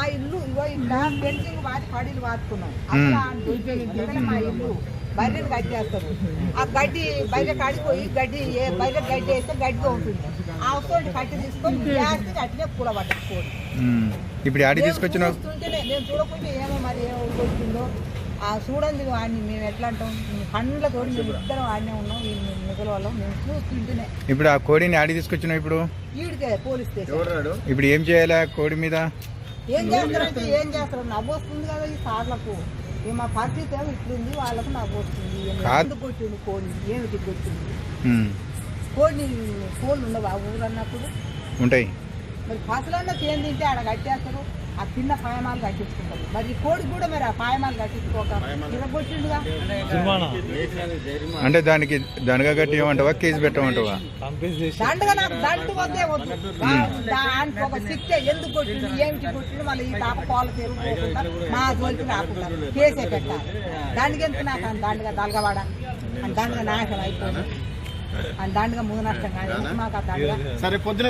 మా ఇల్లు ఇగో ఇట్లా పెన్సింగ్ వాటి పడిలు వాడుకున్నాం. మా ఇల్లు. బర్రెలు కట్టేస్తారు ఆ గడ్డి బయట కాడిపోయి గడ్డి ఏ- బయట గడ్డి వేస్తే గడ్డిగా ఉంటుంది. ఆ వస్తుంది కట్టి తీసుకొని గ్యాస్ అట్లే కూడబడ్డది కోడి ఉమ్. ఇప్పుడు ఆడి చూస్తుంటేనే మేము చూడకుంటే ఏమో మరి ఏమో కొట్టిందో ఆ చూడండి వాడిని మేము ఎట్లా అంటాం? పండ్లతో మేము ఇద్దరం ఆడనే ఉన్నాం ఈ మిగల వాళ్ళం మేము చూస్తుంటేనే. ఇప్పుడు ఆ కోడిని ఆడి తీసుకొచ్చినావు ఇప్పుడు? ఈడికే పోలీస్ ఇప్పుడు ఏం చేయాలి ఆ కోడి మీద? ఏం చేస్తారంటే ఏం చేస్తారు? నవ్వు వస్తుంది కదా ఈ సార్లకు. మా పరిస్థితి ఏమో ఇట్లుంది వాళ్ళకు నవ్వు వస్తుంది. ఎందుకు కొట్టింది కోడి ఏమిటి కొట్టింది. కోడిని కోళ్ళు ఉండవు ఆ ఊరు అన్నప్పుడు ఉంటాయి. మరి పసలన్నా చేయం తింటే ఆడ కట్టేస్తారు. ఆ చిన్న పాయమాలు కట్టించుకుంటారు. మరి ఈ కోడి కూడా మరి ఆ పాయమాలు కట్టించుకోక అంటే దానికి దండగా కట్టి ఏమంటావా కేసు పెట్టమంటావా? దండగా నాకు దండు వద్దే వద్దు. దానికి ఒక శిక్ష ఎందుకు కొట్టిండు ఏమిటి కొట్టిండు మళ్ళీ ఈ తాప పాల తెరుకోకుండా మా జోలికి రాకుండా కేసే పెట్టాలి. దానికి ఎంత నాకు అంత దండగా దలగవాడ? అని దండగా నాశనం అయిపోయింది. అని దండగా మూడు నష్టం కానీ మాకు ఆ దండగా? సరే పొద్దున